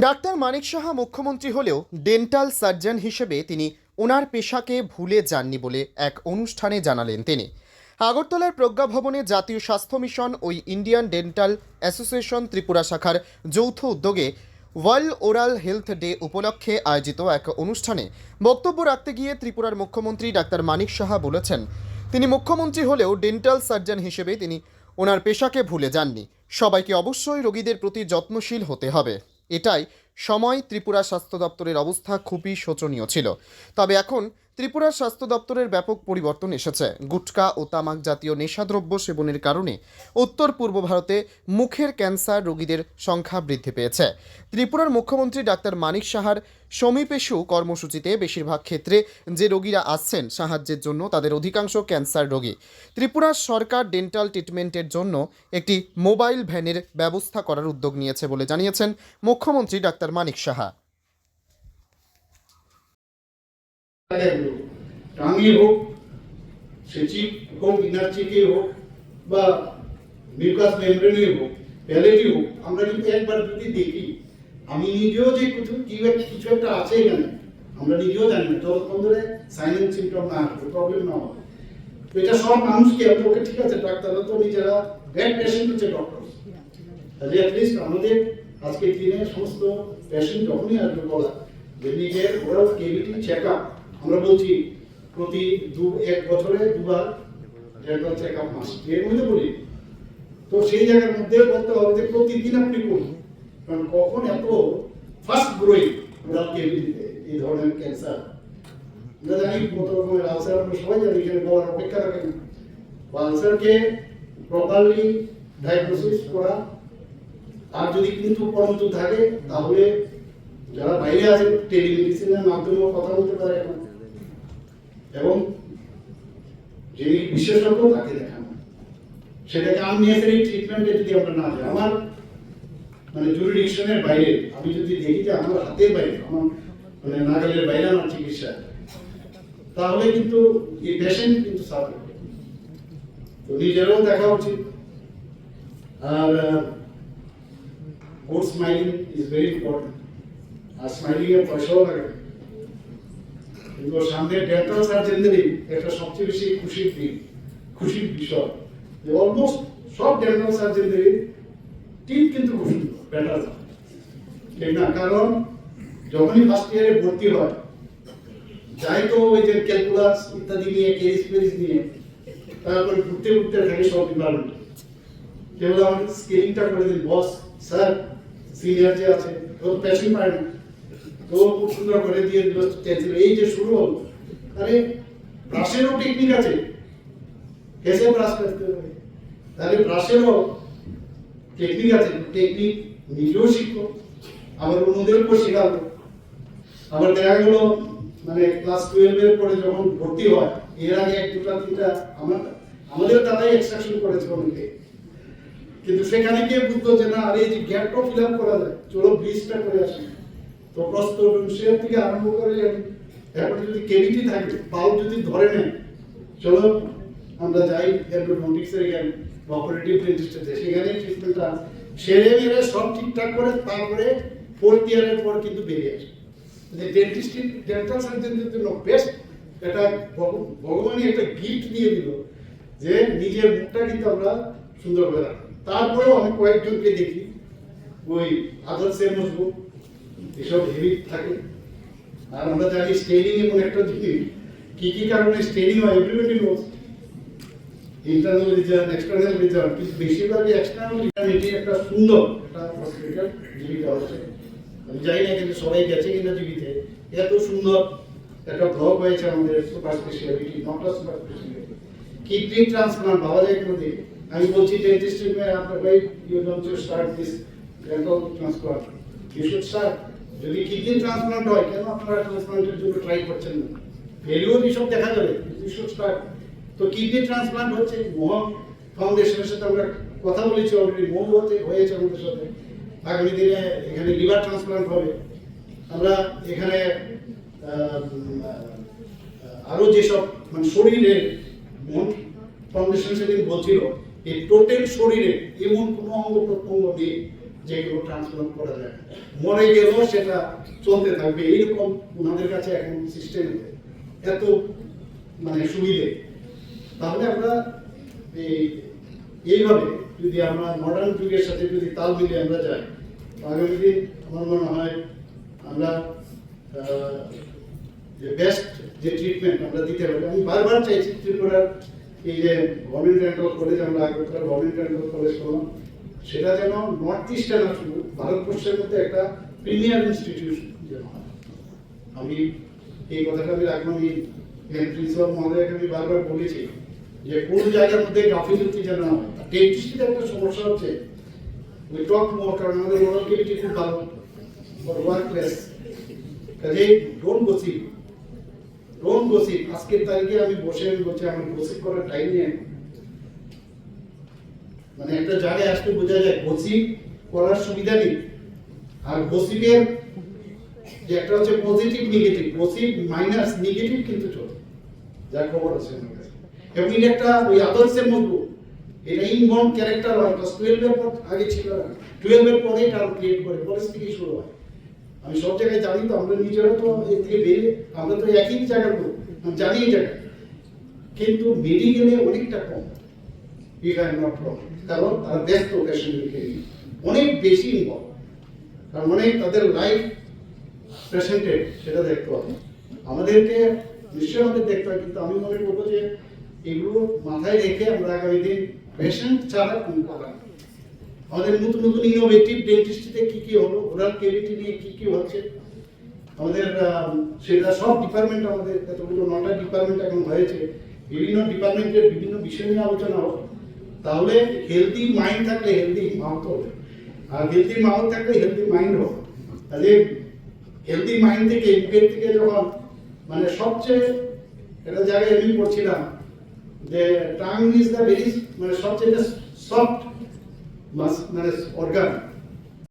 Doctor Manik Saha মুখ্যমন্ত্রী হলেও dental surgeon হিসেবে তিনি ওনার পেশাকে ভুলে যাননি বলে এক অনুষ্ঠানে জানালেন তিনি। আগরতলার প্রজ্ঞা ভবনে জাতীয় স্বাস্থ্য মিশন ওই ইন্ডিয়ান ডেন্টাল অ্যাসোসিয়েশন ত্রিপুরা শাখার যৌথ উদ্যোগে ওয়ার্ল্ড ওরাল হেলথ ডে উপলক্ষে আয়োজিত এক অনুষ্ঠানে বক্তব্য রাখতে গিয়ে ত্রিপুরার মুখ্যমন্ত্রী ডাক্তার মানিক সাহা বলেছেন, তিনি মুখ্যমন্ত্রী হলেও ডেন্টাল সার্জন হিসেবে তিনি ওনার পেশাকে ভুলে যাননি। সবাইকে অবশ্যই রোগীদের প্রতি যত্নশীল হতে হবে। এটাই সময় ত্রিপুরা স্বাস্থ্য দপ্তরের অবস্থা খুবই শোচনীয় ছিল। তবে এখন ত্রিপুরার স্বাস্থ্য দপ্তরের ব্যাপক পরিবর্তন এসেছে। গুটকা ও তামাক জাতীয় নেশাদ্রব্য সেবনের কারণে উত্তর পূর্ব ভারতে মুখের ক্যান্সার রোগীদের সংখ্যা বৃদ্ধি পেয়েছে। ত্রিপুরার মুখ্যমন্ত্রী ডাক্তার মানিক সাহার সমীপেশু কর্মসূচিতে বেশিরভাগ ক্ষেত্রে যে রোগীরা আসছেন সাহায্যের জন্য তাদের অধিকাংশ ক্যান্সার রোগী। ত্রিপুরার সরকার ডেন্টাল ট্রিটমেন্টের জন্য একটি মোবাইল ভ্যানের ব্যবস্থা করার উদ্যোগ নিয়েছে বলে জানিয়েছেন মুখ্যমন্ত্রী ডাক্তার মানিক সাহা। টাঙি হোক, সে হোক, ইনার হোক, বা মিউকাস মেমব্রেনই হোক প্যালেটই হোক, আমরা কিন্তু একবার যদি দেখি, আমি নিজেও যে কিছু কিছু একটা আছে এখানে, আমরা নিজেও জানি না। ততক্ষণ ধরে সাইলেন্ট সিমটম না আসবে প্রবলেম না হবে। এটা সব মানুষকে, আমি ওকে ঠিক আছে, ডাক্তাররা তো নিজেরা ব্যাড পেশেন্ট হচ্ছে ডক্টর তাহলে অ্যাটলিস্ট আমাদের আজকে দিনে সমস্ত পেশেন্ট যখনই আসবে বলা যে নিজের ওরাল কেভিটি চেক আপ আমরা বলছি প্রতি দু, এক বছরে দুবার ডেন্টাল চেক আপ মাস। এর মধ্যে বলি, তো সেই জায়গার মধ্যে বলতে হবে যে প্রতিদিন আপনি করুন। কারণ কখন এত ফাস্ট গ্রোয়িং ওরাল কেভিটিতে এই ধরনের ক্যান্সার আমরা জানি কত রকমের আলসার আমরা সবাই জানি এখানে বলার অপেক্ষা রাখেন। আলসারকে প্রপারলি ডায়াগনোসিস করা আর যদি কিন্তু পরন্ত থাকে, তাহলে যারা বাইরে আছে, টেলিমেডিসিনের মাধ্যমেও কথা বলতে পারে। এবং যিনি বিশেষজ্ঞ তাকে দেখানো। সেটাকে আননেসারি ট্রিটমেন্টে যদি আমরা না যাই আমার মানে জুরিডিকশনের বাইরে, আমি যদি দেখি যে আমার হাতের বাইরে, আমার মানে নাগালের বাইরে আমার চিকিৎসা, তাহলে কিন্তু এই পেশেন্ট কিন্তু সাফার তো নিজেরও দেখা উচিত। আর good smiling is very important আর স্মাইলিং এর পয়সাও লাগে। কিন্তু সামনে ডেন্টাল সার্জনদেরই একটা সবচেয়ে বেশি খুশির দিন, খুশির বিষয়। যে অলমোস্ট সব ডেন্টাল সার্জনদেরই টিপ কিন্তু খুব সুন্দর বেটার ঠিক না? কারণ যখনই ফার্স্ট ইয়ারে ভর্তি হয়, যাই তো ওই যে ক্যালকুলাস ইত্যাদি নিয়ে কেস পেরিস নিয়ে, তারপর ঘুরতে ঘুরতে থাকে সব ডিপার্টমেন্ট কেবল আমাকে স্কেলিংটা করে দিন বস স্যার সিনিয়র যে আছে ও প্যাশন পায় তো খুব সুন্দর করে দিয়ে দিল টেন্সিল এই যে শুরু হলো, আরে ব্রাশেরও টেকনিক আছে। কেসে ব্রাশ করতে হবে। তাহলে ব্রাশেরও টেকনিক আছে। টেকনিক নিজেও শিখো। আবার অন্যদেরকেও শেখাবো। আবার দেখা গেল মানে ক্লাস টুয়েলভের পরে যখন ভর্তি হয়, এর আগে এক, দুটা, তিনটা, আমার আমাদের দাদাই এক্সট্রাকশন করেছে অনেকে। কিন্তু সেখানে গিয়ে বুঝতো যে না, আর এই যে গ্যাপটা ফিল আপ করা যায়, চলো ব্রিজটা করে আসি। তো প্রস্ত সে থেকে আরম্ভ করে এখন যদি কেভিটি থাকে পাও যদি ধরে নেয়, চলো আমরা যাই জ্ঞান বা অপারেটিভ ডেন্টিস্টে সেখানে ট্রিটমেন্টটা সেরে মেরে সব ঠিকঠাক করে তারপরে ফোর্থ ইয়ারের পর কিন্তু বেরিয়ে আসে। যে ডেন্টিস্ট ডেন্টাল সার্জনদের জন্য বেস্ট এটা ভগ- ভগবানই একটা গিফট দিয়ে দিল যে নিজের মুখটা কিন্তু আমরা সুন্দর করে রাখি তারপরেও আমি কয়েকজনকে দেখি। ওই আদর্শের মজবুত, এসব হেভি থাকে। আর আমরা জানি স্টেরিং এমন একটা জিনিস কি কি কারণে স্টেরিং হয় everybody knows internal reason external reason বেশিরভাগই এক্সটার্নাল রিজন এটি একটা সুন্দর, একটা হসপিটাল জীবিকা হচ্ছে আমি জানি না কিন্তু সবাই গেছে কিনা জীবিতে। এত সুন্দর একটা ব্লক হয়েছে আমাদের সুপার স্পেশালিটি নটা সুপার স্পেশালিটি কিডনি ট্রান্সপ্লান্ট পাওয়া যায় কোনো দিন আমি বলছি ডেন্টিস্ট আপনার ভাই you don't to start this dental transplant you should start যদি কিডনি ট্রান্সপ্লান্ট হয় কেন আপনারা ট্রান্সপ্লান্টের জন্য ট্রাই করছেন না? ফেলিওর এসব দেখা যাবে স্টার্ট তো কিডনি ট্রান্সপ্লান্ট হচ্ছে? মোহন ফাউন্ডেশনের সাথে আমরা কথা বলেছি অলরেডি মোহ হতে হয়েছে আমাদের সাথে। আগামী দিনে এখানে লিভার ট্রান্সপ্লান্ট হবে। আমরা এখানে আহ, উম, আহ, আরও যেসব মানে শরীরের মন ফাউন্ডেশন সেদিন বলছিল এই টোটাল শরীরে এমন কোনো অঙ্গ প্রত্যঙ্গ নেই যেগুলো ট্রান্সপ্লান্ট করা যায়। মরে গেলেও সেটা চলতে থাকবে। এইরকম ওনাদের কাছে এখন সিস্টেম এত মানে সুবিধে। তাহলে আমরা এই এইভাবে যদি আমরা মডার্ন যুগের সাথে যদি তাল মিলিয়ে আমরা যাই আগামী দিন আমার মনে হয় আমরা যে বেস্ট যে ট্রিটমেন্ট আমরা দিতে পারি, আমি বারবার চাইছি ত্রিপুরার এই যে গভর্নমেন্ট ডেন্টাল কলেজ আমরা আগরতলা গভর্নমেন্ট ডেন্টাল কলেজ করলাম, সেটা যেন নর্থ ইস্টে না শুধু ভারতবর্ষের মধ্যে একটা প্রিমিয়ার ইনস্টিটিউশন যেন। আমি এই কথাটা আমি রাখলাম, এই প্রিন্সিপাল মহোদয়কে আমি বারবার বলেছি যে কোন জায়গার মধ্যে গাফিলতি যেন না হয়। একটা সমস্যা হচ্ছে উই টক মোর কারণ আমাদের খুব ভালো ফর ওয়ার্ক প্লেস কাজে ডোন্ট গসিপ ডোন্ট গসিপ, আজকের তারিখে আমি বসে আমি বলছি আমার গসিপ করার টাইম নেই মানে একটা জায়গায় আসতে বোঝা যায়, গসিপ করার সুবিধা নেই। আর গসিপের যে একটা হচ্ছে positive negative positive minus negative কিন্তু চলে। যা খবর আছে এবং এটা একটা ওই আদর্শের মতো এটা ইনবর্ন ক্যারেক্টার হয় ক্লাস টুয়েলভের পর আগে ছিল না। টুয়েলভের পরে এটা ক্রিয়েট করে কলেজ থেকে শুরু হয়। আমি সব জায়গায় জানি তো আমরা নিজেরা তো এর থেকে বেরিয়ে, আমরা তো একই জায়গার লোক আমি জানি জায়গা কিন্তু মেডিকেলে অনেকটা কম। ইফ নট কারণ তারা ব্যস্ত পেশেন্টদেরকে নিয়ে অনেক বেশি ইনভলভ কারণ অনেক তাদের লাইফ পেশেন্টের সেটা দেখতে হবে। আমাদেরকে নিশ্চয়ই আমাদের দেখতে হবে, কিন্তু আমি মনে করব যে এগুলো মাথায় রেখে আমরা আগামী দিন পেশেন্ট ছাড়া কোন করা আমাদের নতুন নতুন ইনোভেটিভ ডেন্টিস্ট্রিতে কি কি হলো ওরাল কেভিটি নিয়ে কি কি হচ্ছে? আমাদের সেটা সব ডিপার্টমেন্ট আমাদের, এতগুলো নটা ডিপার্টমেন্ট এখন হয়েছে। বিভিন্ন ডিপার্টমেন্টের বিভিন্ন বিষয় নিয়ে আলোচনা হবে তাহলে হেলদি মাইন্ড থাকলে হেলদি মাউথ হবে। আর হেলদি মাউথ থাকলে হেলদি মাইন্ড হবে। তাহলে হেলদি মাইন্ড থেকে মুখের থেকে যখন মানে সবচেয়ে, একটা জায়গায় আমি পড়ছিলাম, যে টাং ইজ দ্য ভেরি মানে সবচেয়ে সফট মানে অর্গান